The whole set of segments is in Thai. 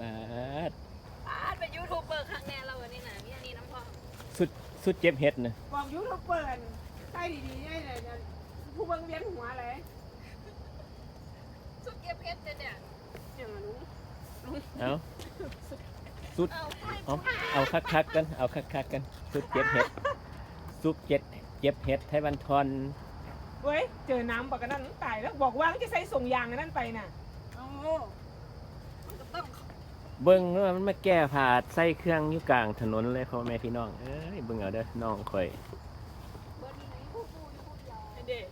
ปาดป้าดเป็นยูทูบเบอร์ครั้งแรกเราวันนี้นะมีอันนี้น้ำพองสุดสุดเจ็บเฮ็ดนะบอกยูทูบเบอร์ใต้ดีๆเนี่ยเนี่ยผู้เบิ่งเวียนหัวเลยสุดเก็บเพชรเลยเนี่ยอย่างนั้นเอาสุดเอาไปเอาเอาคักๆกัน เอาคักๆกัน สุดเจ็บเฮ็ดสุดเจ็บเจ็บเฮ็ดไทยวันทอนเว้ย เจอน้ำปากกันนั่นตายแล้วบอกว่าจะใส่ส่งยางอันนั่นไปน่ะเอามันก็ต้อง เบิ่งว่ามันมาแก้ผ่าใส่เครื่องอยู่กลางถนนเลยพ่อแม่พี่น้องเอ้ยเบิ่งเอาเด้อน้องข่อยเบอร์ที่ไหนผู้ผู้อยู่ผู้เดียวไอ้เด็ก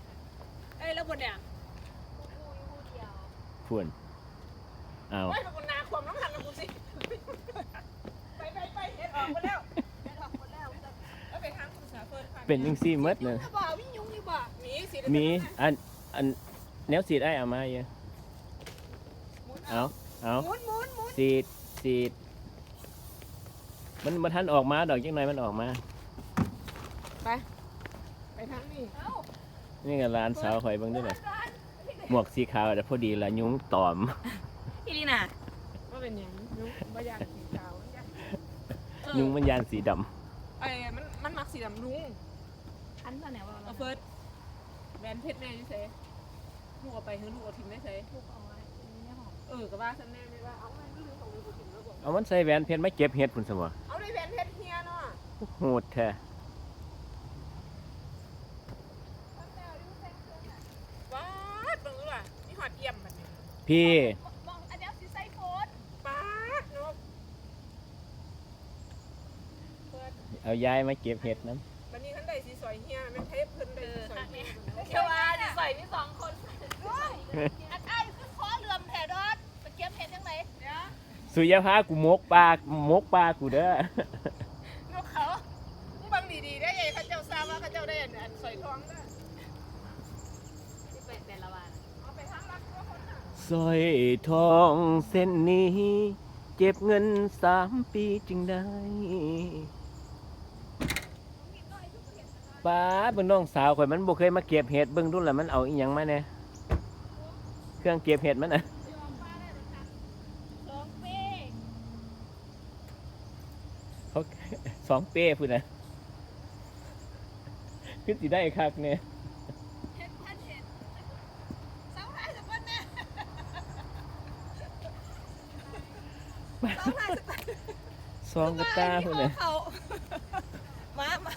เอ้ยแล้วบนเนี่ยผู้ผู้อยู่ผู้เดียวพวนเอาเว้ยคนนาความน้ำหันกับกูสิไปไปไปเฮ็ดออกมาแล้วได้ดอกหมดแล้วจะแล้วไปทางคุณสาเฟิร์นค่ะเป็นจังซี่หมดยุนะงหรือเปล่ามียุงหรือเปล่ามีสิมีอันอันแนวสีดไอ้เอามาอยู่เอาเอาหมุนหมุนหมุนสีด สีดมันมันทันออกมาดอกจังหน่อยมันออกมา ไปทางนี้เอ้านี่ก็ร้านสาวข่อยเบิ่งด้วยเปิน่ะดร้านหมวกสีขาวแต่พอดีละยุงตอมพี่ลีน่ะว่าเป็นหยังยุงบายานสีขาวจ้ะยุงมันยานสีดไอ้มันมันมักสีดำลุงอันตอนไหนวะเอาเฟิร์สแบนเพชรแม่นี่เซ่ลูกเอาไปเฮ้ยลูกเอาทิ้งได้เซ่ถูกเอาไว้ในห้องเออกับว่าฉันแน่ไม่ว่าเอาเงินที่ลืมของลูกทิ้งแล้วบอกำ เอามันใส่แหวนเพชรไม่เก็บเห็ดพุ่นสมอเอาในแบนเพชรเฮียเนาะโหดแท้ว้าดเบิ่งดูล่ะนี่หอดเยี่ยมแบบนี้พี่ มองอันเนี้ยสิใส่โฟนป้าดเนาะเปิดเอายายมาเก็บเห็ดน้วันนี้ท่านใดสีสวยเฮียแม่นเทปเพิ่นเอได้อสีสวยค่ะเฮีเนี่ยยเดี๋ยวว่าสิใส่มีสองคนอันไอ้คือคอเรือมแผ่ดอดไปเก็บเห็ดยังไงเดี๋ยวำ สุยาพากูมกปลามกปลากูเด้อ นกเขามึงบังดีๆได้ไงเขาเจ้าทราบว่าเขาเจ้าได้อันอันสอยทองได้ที่ไปแต่ละวันเอาไปทางรักตัวคนน่ะสร้อยทองเส้นนี้ เก็บเงินสามปีจึงได้ป้าดเบิ่งน้องสาวข่อยมันบ่เคยมาเก็บเห็ดเบิ่งรุ่นแล้วมันเอาอีหยังมาแหน่เครื่องเก็บเห็ดมันน่ะ สองเป้ เขา สองเป้พุ่นนะคือสิได้คักเนี่ยเห็ดพันเห็ดเสาหายสักวันแม่เสาหายสักวันซองกระตาพุ่นนะเขามามา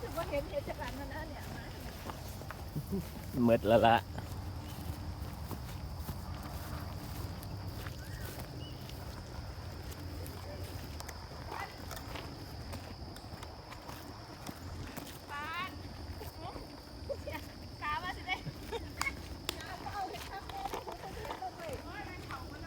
ถือว่าเห็นเห็ดจากกันนะนเนี่ยมาหมดละละ ปานกาว่าสิได้เอาเห็ดข้าวโพดเอาเห็ดข้าวโพด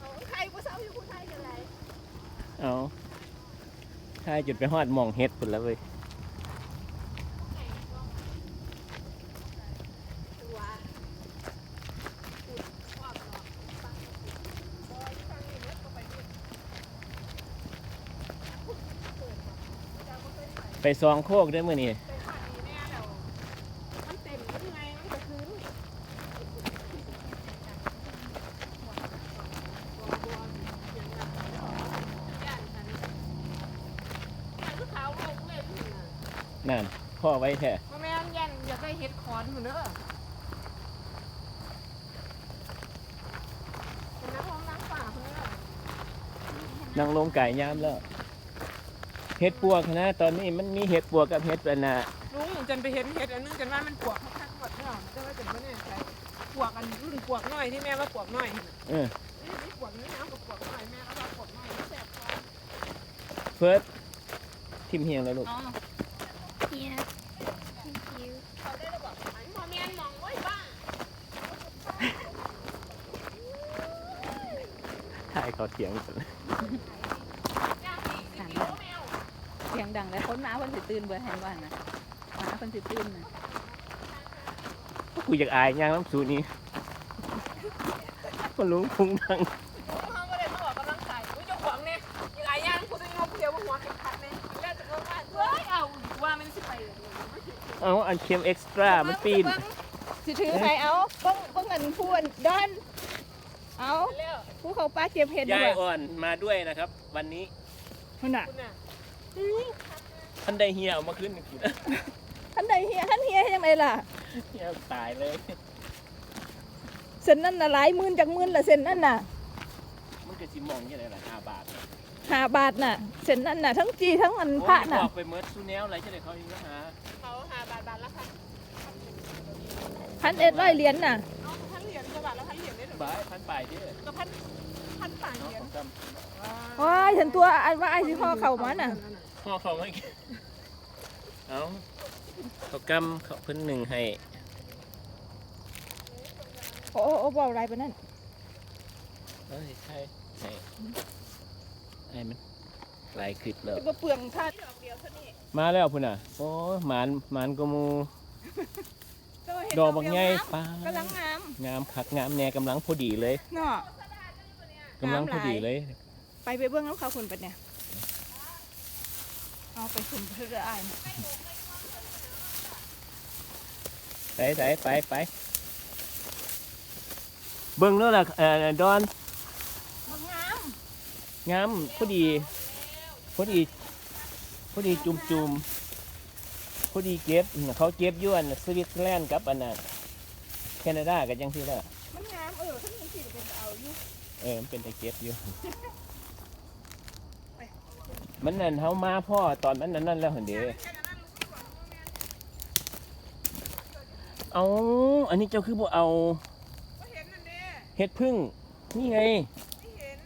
เอาใครผู้สาวอยู่ผู้ไทยกันไร เอาถ้าจุดไปฮอดมองเห็ดพุ่นแล้วเว้ยไปดูเปิดมาเจ้าก็เคยใส่ไปซองโคกได้อมื้อนี้ ไปผ่านนี่แน่แล้วมันเต็มยังไงมันจะคืนย่านฉันย่านคือขาวโลกเล่นนี่น่ะ นั่นพ่อไว้แท้ว่าแม่นยันอยากได้เห็ดคอนเหมือนเด้อเป็นนักร้องนักป่าคนนี้แหละนั่งลงไก่ยามแล้วเห็ดปวกนะ ตอนนี้มันมีเห็ดปวกกับเห็ดอันน่ะลุงจนไปเห็นเห็ดอันนึงจนว่ามันปวกเขาคักหมดเนาะแต่ว่าจนไม่แน่ใจปวกอันรุ่นปวกน้อยที่แม่ว่าปวกน้อยนี่เออนี่ปวกนี้น้ำกับปวกน้อยแม่ก็ว่าปวกน้อยแซ่บกว่าเฟิร์สทิมเฮียงแล้วลูก อ๋อเฮีย thank you เขาได้ระบอกไหมพอแม่นมองไว้บ้าง ถ่าย เขาเถียงกันย่างสีสีเขียวแมวเสียงดังแล้วคนมาเพิ่นสิตื่นเบื่อแห่งว่านะมามาเพิ่นสิตื่นน่ะกูอยากอายย่างน้ำสูนี้คนลุงพุงดังเขาก็เลยมาออกกำลังกายอุ้ยเจ้าของเนี่ยยังไงย่างกูจะงงเดียวว่าหัวเข็มขัดเนี่ยแล้วจะงงว่าเฮ้ยเอาว่ามันสิไปเอาอันเค็มเอ็กซ์ตร้ามันปีนสิถือให้เอาเบิ่งเบิ่งอันพูนดอนเอา แล้วผู้เขาป้าเก็บเห็ดยายด้วยอ่อนมาด้วยนะครับ วันนี้นั่นน่ะคุณน่ะท่านได้เฮียเอามาขึ้นกินท่านใดเฮียท่านเฮียยังไงล่ะ เฮียตายเลย เส้นนั่นน่ะหลายหมื่นจากหมื่นละเส้นนั่นน่ะมันก็สิมองยังไงล่ะห้าบาทห้าบาทน่ะเส้นนั่นน่ะ ทั้งจีทั้งอันพระโอ้ยน่ะบอกไปเมิดซูแนวอะไรจะได้เขาอีกนะฮะเขาหาบาทบาทละค่ะพันเอ็ดร้อยเหรียญน่ะ เอาพันเหรียญกว่าบาทละพันเหรียญได้หรือบายพันปลายเด้อ ก็พัน พันป่าเหเนาะรียญของจว้ายฉันตัวอันว่าไอ้สิพ่อเข้ามาน่ะำพ่อเขาไม่กินเอาเขากำเขาเพิ่นหนึ่งให้โอ้โอ้โอ้บอกอะไรไปนั่นเอ้ยใช่ใช่ไอ้มันหลายคลิปแล้ว ก็เปลืองท่าดอกเดียวเท่านี้มาแล้วพุ่นอะ โอ้ยหมานหมานกว่าหมูดอกบางไงป้ากำลังงามงามคักงามแน่กำลังพอดีเลย เนาะ กำลังพอดีเลย ไปไปเบื้องน้ำเขาคุณปะเนี่ย เอาไปสุ่มเพื่ออ้ายน่ะไปไปไปไปเบิ่งแล้วล่ะเอ่อดอนมันงามงามพอดีพอดีพอดีจุ่มจุ่มพอดีเก็บเขาเก็บอยวนสวิตเซอร์แลนด์กับอันนั้นแคนาดากันยังที่ละมันงามเออท่านมีสิเป็นเอาอยู่ เออมันเป็นตะเก็บอยู่ มันนั่นเขามาพ่อตอนมันนั้นนั่นแล้วเหรอเด้เอาอันนี้เจ้าคือบ่เอาก็เห็นนั่นเด้เห็ดพึ่งนี่ไงไม่เห็น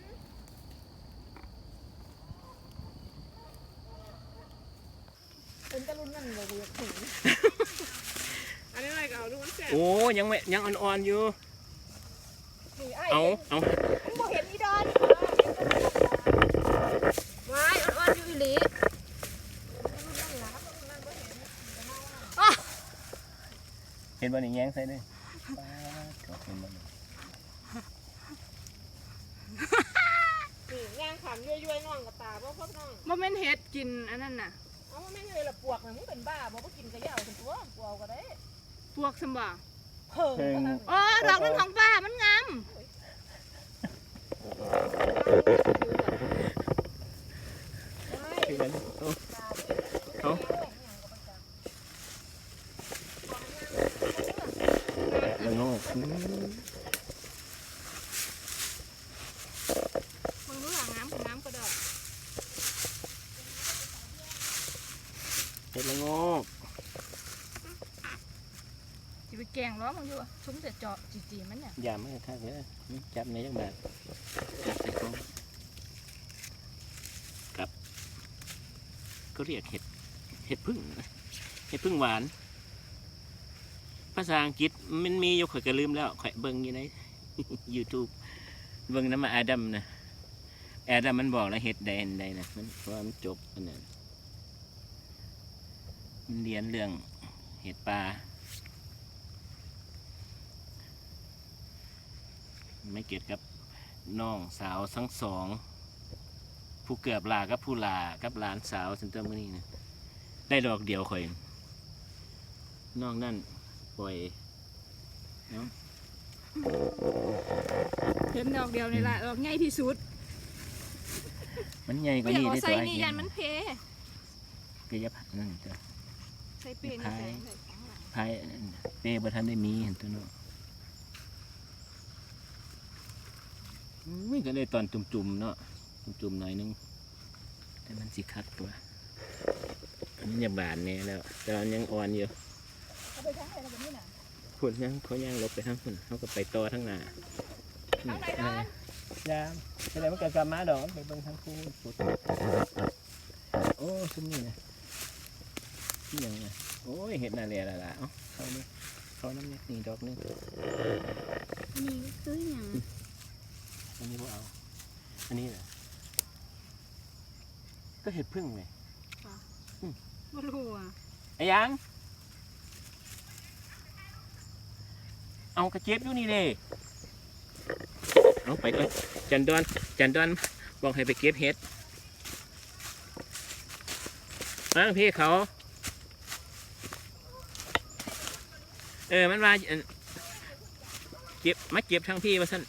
เป็นตะลุนนั่นเลยกูอยากถึงอันนี้อะไรก็เอาดูมันแซ่บโอ้ยังไม่ยังอ่อนๆอยู่ นี่ไอ้เอาเอามันบ่เห็นอีดอนว้ายอ่อนๆอยู่อีหลีเห็นบ่นี่แย้งใส่เลยป๊าดเห็นบ่นี่นี่ย่างขำย้วยๆน่องกับตาเพราะพวกน้องบ่แม่นเห็ดกินอันนั้นน่ะเอาว่าแม่งเลยละปวกน่ะมึงเป็นบ้าบ่บ่กินกระเหยาเป็นตัวปวกก็ได้ พวกสมบ่ เพิ่งเพิ่งอ๋อดอกนั้นของป้ามันงามคือกันเอาเอาแล้วงอกอืมมึงรู้หลังงามของงามก็ดอกเห็ดละงอกสิ ไปแกงล้อมึงอยู่ชุ่มแต่เจาะจีๆมันเนี่ยอย่ามาทักเลยนี่จับในจังแบบจับใส่กล้องกับ ก็เรียกเห็ดเห็ดพึ่งเห็ดพึ่งหวาน ภาษาอังกฤษมันมีอยู่ข่อยก็ลืมแล้วข่อยเบิ่งอยู่ใน YouTube เบิ่งน้ำมาอาดัมนะอาดัมมันบอกแล้วเห็ดใดอันใดนะมันเพราะว่ามันจบอันนั้นมันเรียนเรื่องเห็ดปลา ไม่เกี่ยวกับน้องสาวทั้งสอง ผู้เกือบลากับผู้ลากับหลานสาวสันเตอร์มือนี่นะได้ดอกเดียวข่อยน้องนั่นปล่อยเห็นดอกเดียวนี่ละดอกใหญ่ที่สุดมันใหญ่กก็ว่าอยากนี้เอาได้ใส่ตัวนี่ยันมันเพเกยพัดนั่นตัวใส่เปนี่ใส่ใส่ของหลังพายเปย์บ่ทันได้มีเห็นตัวเนาะ อุ้ยก็เลยตอนจุ่มๆเนาะจุ่มๆหน่อยนึง แต่มันสิคัดตัวอันนี้ยังบานเนี่ยแล้ว แต่มันยังอ่อนอยู่เอาไปทั้งไหนแล้วแบบนี้น่ะพุ่นยังเขายังลบไปทั้งพุ่นเขาก็ไปต่อทั้งหน้าทางไหนเนาะยามอะไรมันเกิดกลับมาดอกไปเบิ่งทั้งคู่สุดโอ้ซุ้มนี่นะที่ยังไงโอ้ยเห็ดนาเรียละละเอ้าเขานี่เขาน้ำเนี่ยนี่ดอกหนึงนี่คือหยัง อันนี้ก็เอา อันนี้เหรอก็เห็ดพึ่งไงไม่รู้อะไอ้ยัง เอากระเจี๊ยบอยู่นี่เลยเอาไปก่อนจันดอนจันดอนบอกให้ไปเก็บเห็ดนั่งพี่เขา เออมันมาเก็บมาเก็บทั้งพี่มาสั้น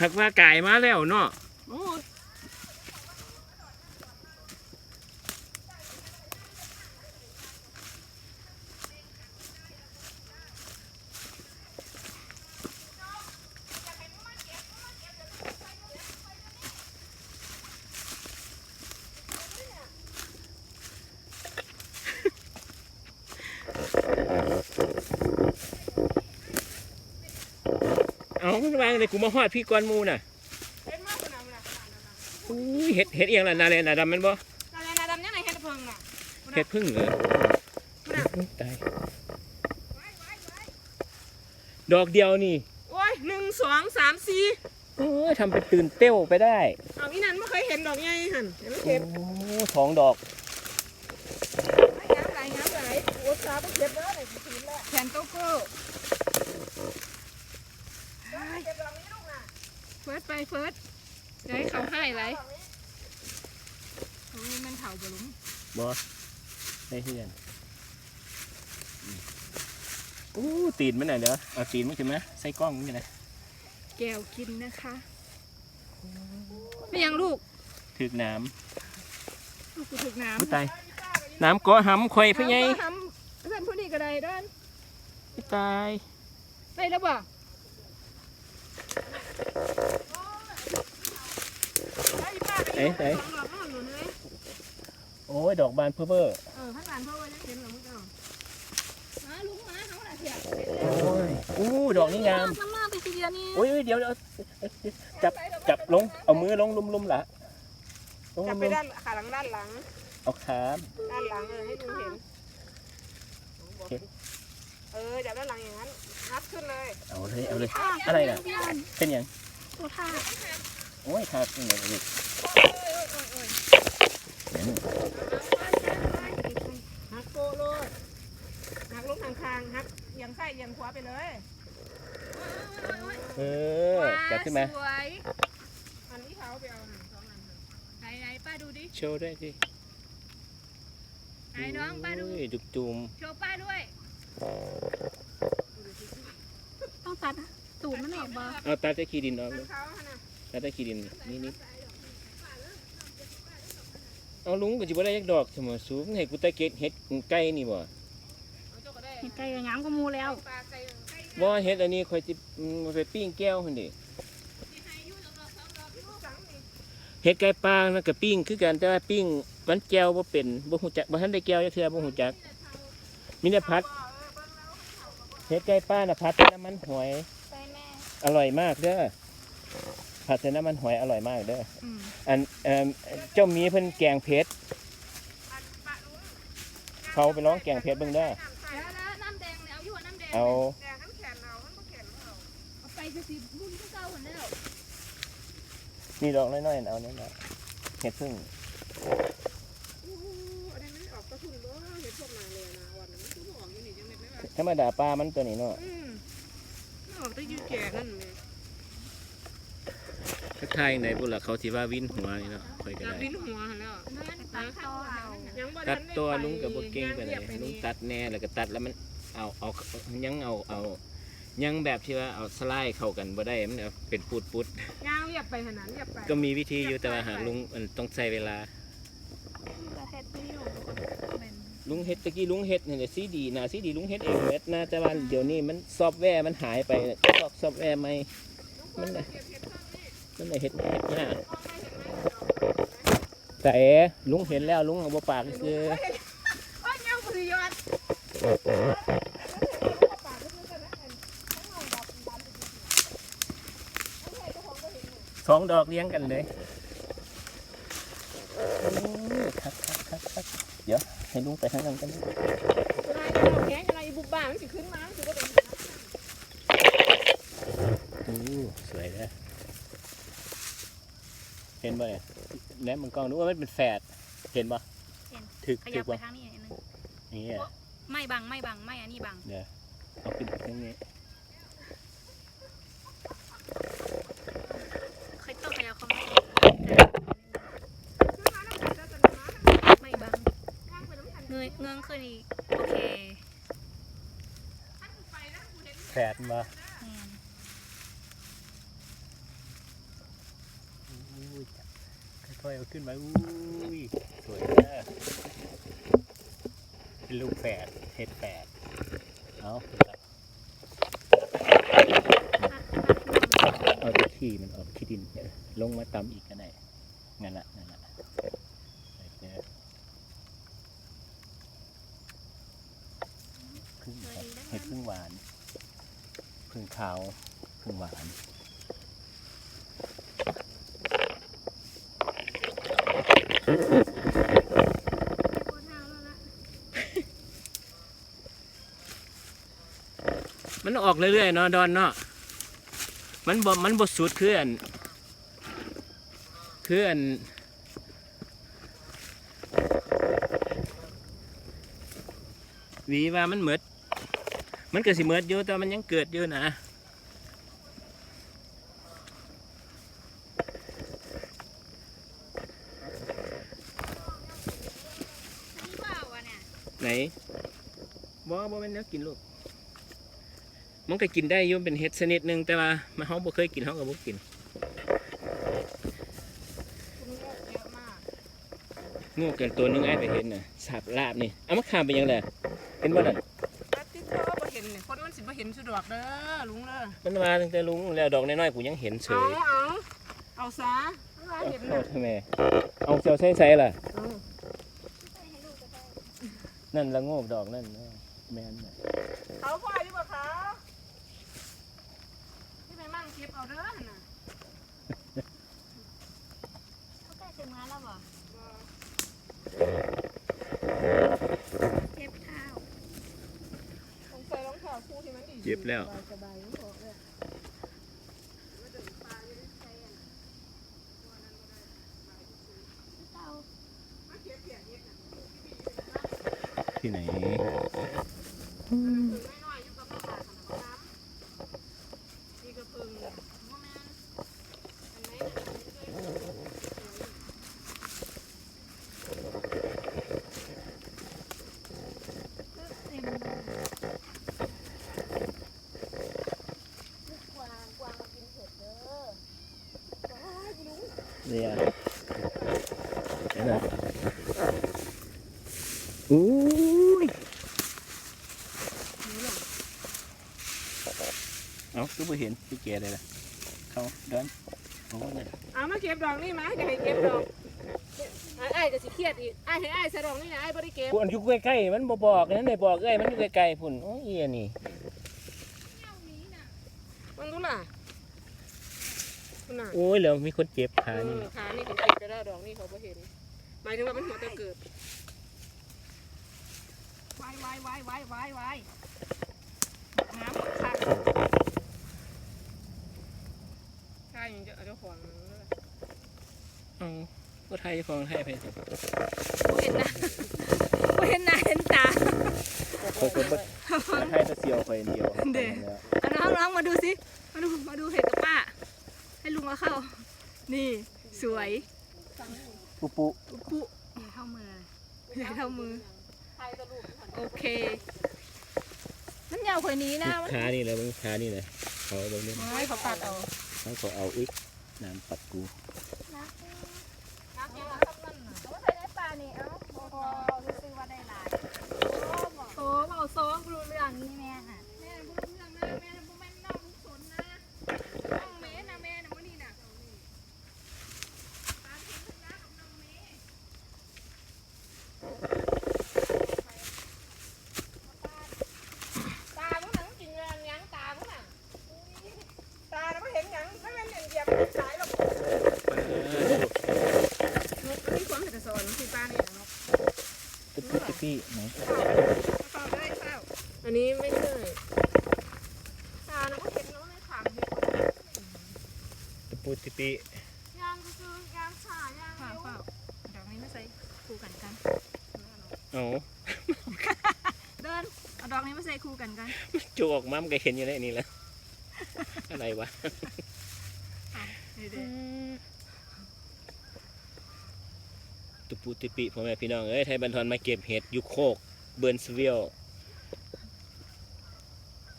หักว่ากายมาแล้วเนาะ มันวางเลยกูมาหอดพี่กวนหมูน่ะเป็นมากขนาดนั้นอุ้ยเห็ดเห็ดเอียงล่ะนาเลนาดำแมันบ่อะไรนะดำยังไงเฮ็ดเพิ่งน่ะเห็ดพึ่งเหรอตายดอกเดียวนี่โอ้ยหนึ่งสองสามสี่โอ้ยทำเป็นตื่นเต้วไปได้ เอาอีนั่นไม่เคยเห็นดอกใหญ่หันเห็นไหมโอ้เก็บสองดอก น้ำไหลน้ำไหลโอ้สาต้องเก็บแล้วเนี่ยถือแล้วแทนโต๊ะโก้เก็บดอกนี้ลูกน่ะ เฟิร์สไปเฟิร์สเดี๋ยวให้เขาให้ไรโอ้ยมันเถาจะลุงบอได้เพื่อนอืมอู้ตีนมันหน่อยเด้อเอาตีนมันขึ้นมาใส่กล้องมันกันนะแก้วกินนะคะ ไม่ยังลูกถึกน้ลูกกูถึกำน้ำผู้ตายน้ำก็หำข่อยพี่ไงเอาก็ทำเพื่อนผู้นี้ก็ได้เด้อนผู้ตายได้แล้วบ่ เอ้ย ไหนดอกนั่นหนูเลยโอ้ยดอกบานเพ้อเบ้อเออข้างหลังเพราะว่ายังเห็นหรอมึงเจ้ามาลุงมาเขาหน่ะเถียโอ้ยอู้ดอกนี้งามน้ำหน้าไปทีเดียวนี่โอ้ยเดี๋ยวเดี๋ยวจับจับลงเอามือลงลุมลุมๆละลงจัลุบมไปลุมด้านขาหลังด้านหลัง เอาขาด้านหลังเออให้ลุงเห็น เออจับด้านหลังอย่างนั้นนับขึ้นเลย เอาเลยเอาเลยอะไรน่ะเป็นหยังตัวท่าโอ้ยขาเป็นหยังอีก หักโกโลดหักลงทางคางหักเอียงซ้ายเอียงขวาไปเลยเออจับขึ้นมา สวยอันนี้เขาไปเอาหนึ่งสองอันไหนไหนป้าดูดิโชว์ได้วยสิไหนน้องป้าดูโอ้ยจุกจุมโชว์ป้าด้วย ต้องตัดนะตูดมันออกมาเอาตัดได้ขี้ดินออกเลยเขาฮะนะตัดได้ขี้ดินนี่นี่ เอาลุงก็จิบ่ได้ยักดอกเสมอสูงให้กูตะเก็ดเฮ็ดไก่นี่บ่เอาเจ้าก็ได้เห็นไก่กับงามก็มูแล้วปลาไก่ไก่บ่เฮ็ดอันนี้ค่อยสิอืมไปปิ้งแก้วหั่นดิสังนี่เฮ็ดไก่ปลามันก็ปิ้งคือกันแต่ว่าปิ้งมันแก้วบ่เป็นบ่ฮู้จักบ่ทันได้แก้วจักเทื่อบ่ฮู้จักมีแต่พัดเฮ็ดไก่ปลาน่ะพัดใส่น้ำมันหอยไปแม่อร่อยมากเด้อ ผัดใส่น้ำมันหอยอร่อยมากเด้ออืมอันเอ่อเจ้าหมีเพิ่นแกงเผ็ดเขาไปร้องแกงเผ็ดเบิ่งเด้อแล้วแล้วน้ำแดงเนี่ยเอาอยู่ว่าน้ำแดงเอาแดงขั้นแขนเอาขั้นบ่แขนเอาเอาไปคือสิบุญก็เก่าหมดแล้วนี่ดอกน้อยๆเอาน้อยๆเห็ดพึ่งอู้หูอันนี้มันออกกระทุนบ่เห็นพวกนาเลยนาวันนั้นมันคือออกอยู่นี่จังเม็ดไหมวะธรรมดาปลามันตัวนี้เนาะอืมมันออกได้อยู่แก่นั่นแหละ ทักทายในบุหรี่เขาสิว่าวินหัวนี่เนาะค่อยก็จับได้ลิ้นหัวหั่นแล้วนั่นตัดเข้าเอายังบ่ตัทัดนไตัวลุงกับบ่เก่งไปย่าเลรียยบลุงนี่ตัดแน่แล้วก็ตัดแล้วมันเอาเอายังเอาเอายังแบบที่ว่าเอาสไลด์เข้ากันบ่ได้มันเอาเป็นปูดปุดย่างเรียบไปขนาดเรียบไปๆก็มีวิธีอยู่แต่ว่าหาลุงมันต้องใช้เวลาประเทศที่อยู่เป็นลุงเฮ็ดตะกี้ลุงเฮ็ดเนี่ยซีดีนะซีดีลุงเฮ็ดเองเม็ดนะแต่ว่าเดี๋ยวนี้มันซอฟต์แวร์มันหายไปซอกซอฟต์แวร์ใหม่มัน น่ะมันน่ะเฮ็ดเฮ็ดยแต่เอ๋ลุงเห็นแล้วลุงเอาบ่ปากคือโอ้ยสองดอกเลี้ยงกันเลยโอ้ยคักคักคักคักเดี๋ยวให้ลุงไปทางนั้นกันแข้งอะไรบุบบ้ามันสิขึ้นมามันสิบ่เป็นโอ้สวยเลย บ่เนี่ยแล้วมันกล้องดูว่ามันเป็นแฝดเห็นบ่แกถึกขถึยับกไปว่าทางนี้นิดนึงอย่างเงี้ยไม่บังไม่บังไม่อันนี้บังเดี๋ยวเอาขึ้นตรงนี้เคยต้องขยับเข้ามาไม่บังเงยเงื้องขึ้นอีกโอเคแผดมา แม่น อุ้ย ขึ้นมาอุ้ยสวยนะเป็นลูกแฝดเห็ดแฝดเอาเอาตะขี้มันออกขี้ดินลงมาตำอีกก็ได้งั้นละงั้นละพึ่งเห็ดพึ่งหวาน พึ่งขาว พึ่งหวาน มันออกเรื่อยๆเนาะดอนเนาะมันบ่มันบ่สุดคืออันคืออันวีว่ามันเหมือดมันก็สิเหมือดอยู่แต่มันยังเกิดอยู่นะ นี่เปล่าวะเนี่ย ไหน บ่บ่แม่นแนวกินลูกมันก็กินได้อยุ่เป็นเห็ดชนิดหนึ่งแต่ว่ามันเฮาบ่เคยกินเฮาก็บ่กินคุณโงกเยอะมากงูเกินตัวหนึงไอ้ไปเห็นน่ะสาบลาบนี่เอามาขามไปยังไงเห็นบ่นั่นตัดที่เธอบ่เห็นนี่คนมันสิบ่เห็นสุดอกเด้อลุงเด้อมันมาตั้งแต่ลุงแล้วดอกน้อยๆกูยังเห็นเฉเอายเอาเอาซะมันว่าเห็นเอาน่ะทำไมเอาเจ้าใส่ใส่ล่ะเอานั่นละโงกดอกนั่นนะ แม่นน่ะเขาพ่ออยู่บ่คะที่ไปมั่งเก็บเอาเด้อน่ะเขาใกล้ถึงมาแล้วบ่เก็บข้าวต้องใส่รองเท้าคู่ที่มันดีเจ็บแล้วสบายๆมันบอกเลยเต้าที่ไหน น้อยๆอยู่กับพ่อบ้านของน้ำนี่ก็เพิ่งเนี่ยบ่แม่นอันไหนน่ะ เต็มเลย เนี่ยเห็นไหมอุ้ยเอาคือบ่เห็นพี่แกเลยล่ะเขาเดินโอ้ยเอามาเก็บดอกนี่มาจะให้เก็บดอกไอ้ไอ้ายก็สิเครียดอีกไอ้ายให้ไอ้ายใส่ดอกนี่นะไอ้ายบ่ได้เก็บกูอันอยู่ใกล้ๆมันบ่บอกนั่นได้บอกเอ้ยมันอยู่ไกลๆพุ่นโอ้ยเอียนี่มันรู้ล่ะมันน่ะโอ้ยแล้วมีคนเจ็บขาเอนี่อขานี่เขาเก็บไปแล้วดอกนี่เขาบ่เห็นหมายถึงว่ามันหัวแต่เกิดวายวายวายวายวายวายน้ำคัก ใช่ยังจะเอาเจ้าของมันเลยเอ้าก็ไทยของไทยไปสิบ่เห็นหน้าบ่เห็นหน้าเห็นตาคอยก็บ่ไทยแตะเสียวคอยอันเดียวเด้เอาน้องน้องมาดูสิมาดูมาดูเห็ดกับป้า ให้ลุงเอาเข้า นี่สวยปุปุปุ๊ใหญ่เท่ามือใหญ่เท่ามือไทยตะลุกหันโอเคมันยาวกว่านี้นะมันขานี่เลยมึงขานี่เลยเขาเบิ่งนี่เฮ้ยเขาตัดเอา แล้วก็เอาอีกน้ำปัดกูโอ้เอาซ้อรู้สึกว่าได้หลายโอ้เบาโซ่รู้เรื่องนี่แม่ค่ะ แม่บุญเรื่องนะแม่บุญแม่น้องบุญสนนะน้องเมย์นะแม่นะมื้อนี้น่ะตาเห็นพึ่งนะกับน้องเมย์ตามึงหนังกินเงินยังตามึงน่ะตาน่ะไม่เห็นหยังไม่เป็นเหยียบสายหรอกนกนี่ความเห็นแต่สอนคือตาเนี่ยนก ตุ๊กตุ๊ก ปี้ไหนเฝ้าได้เฝ้าอันนี้ไม่ใช่ตาน่ะไม่เห็นแล้วไม่ถามดิตุ๊กตุ๊กปี้ยางก็คือยางฉายางเปล่าเร็วเปล่าเดี๋ยวนี้ไม่ใส่คู่กันกันแม่เนาะเอาเดินเอาดอกนี้มาใส่คู่กันกัน จูออกมามันก็เห็นอยู่ในนี่แหละ อะไรวะ นี่เด้อ ตุ ปุติปิพ่อแม่พี่น้องเอ้ยไทยบันทอนมาเก็บเห็ดอยุโคกเบิร์นสวิล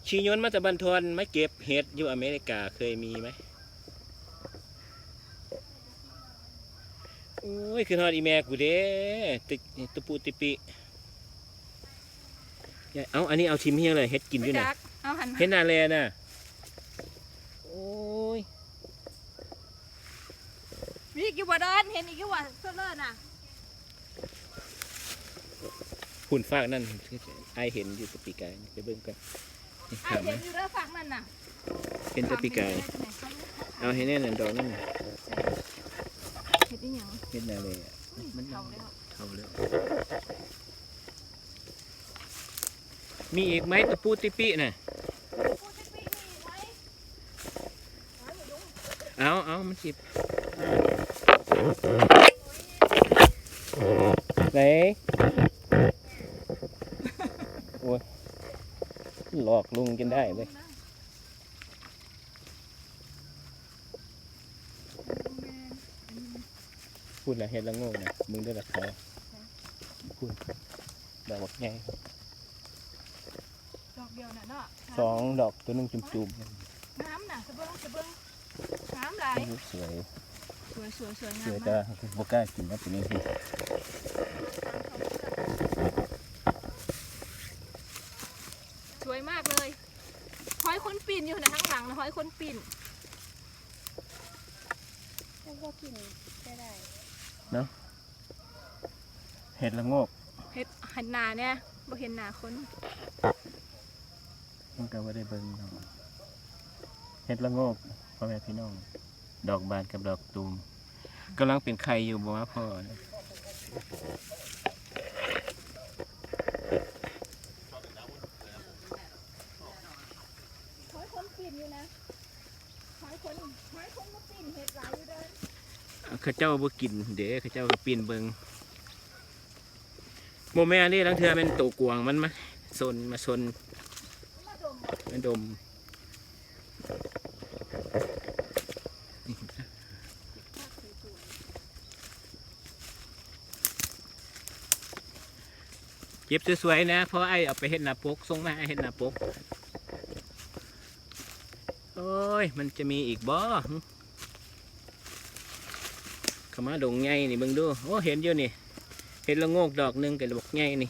ชียนมาจากบันทอนมาเก็บเห็ดอยู่อเมริกาเคยมีไหมโอ้ยคือฮอดอีแม่กูเด้ติตุปุติปิอย่าเอาอันนี้เอาชิมเฮียเลยเห็ดกินอยู่ไม่น่ะจักเอาหันมาเห็ดนาแลน่ะโอ้ยมีอีกอยู่บ่เดินเห็นอีกอยู่บ่เสื้อเลิศน่ะ หุ่นฟากนั่นไอายเห็นอยู่แตะปีกายไปเบิ่งกันนี่อะถามเห็นะนอยู่เด้อฝักนั่นน่ะเห็นแตะปีกายเอาให้แน่นอนดอกนั่นน่ะเห็ดอีหยังเห็ดนาเลยอะมันเขาแล้วเข้าเลยมีอีกไหมตะปูติปิน่ะปูจะปีนี่ไว้หาหนูยุงเอาเอามันสิบไหนโอ้ยหลอกลุงกินได้เว้ยพูดแล้วเห็ดละโงงนะมึงได้ละเขาพูดดอกใหญ่ครับดอกเดียวน่ะเนาะสองดอกตัวหนึงจุ่มน้ำน่ะสะเบิ้งสะเบิ้งน้ำไหลๆสวยสวยสวยสวยสงามวยมาแต่กบกล้ากินนะตัวนี้ สวยมากเลยหอยคนปีนอยู่นะข้าง หลังนะหอยคนปีนแล้วก็กินได้ได้เห็ดละโงกเห็ดหันหนาเนี่ยบ่เห็นหนาคนมันก็ว่าได้เบิ่งเนาะเห็ดละโงกพ่อแม่พี่น้อง ดอกบานกับดอกตูมกำลังเป็นไข่อยู่บ่ว่าพ่อนะ หอยคนปีนอยู่นะหอยคนหอยคนมาปีนเห็ดหลายอยู่เดิน เขาเจ้าบ่กิน เด้เขาเจ้าก็ปีนเบิงโมแม่นี่ลังเทือเป็นตัวกวางมันมาซนมาซนมาดมมาดมเก็บสวยๆนะ เพราะไอ้เอาไปเห็ดหน้าปกส่งมาให้เห็ดหน้าปก โอ้ย มันจะมีอีกบ่ามาดงไงนี่เบิ่งดู โอ้ เห็นอยู่นี่ เห็นละโงกดอกหนึงกับดอกไงนี่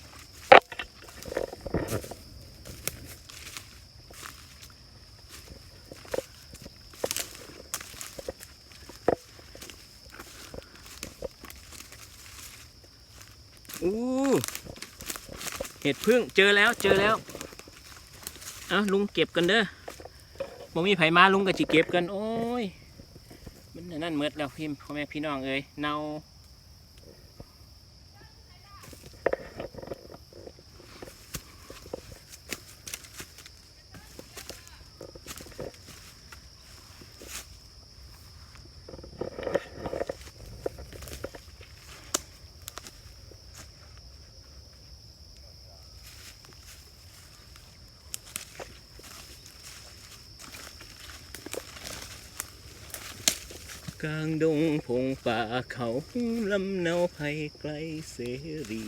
อู้เห็ดพึ่งเจอแล้วเจอแล้ว เอาลุงเก็บกันเด้อบ่มีไผมาลุงก็จิเก็บกัน โอ้ นั่นเมดแล้วพี่พ่อแม่พี่น้องเอ้ยเนา กลางดงพงป่าเขาลำเนาภัยไกลเสรี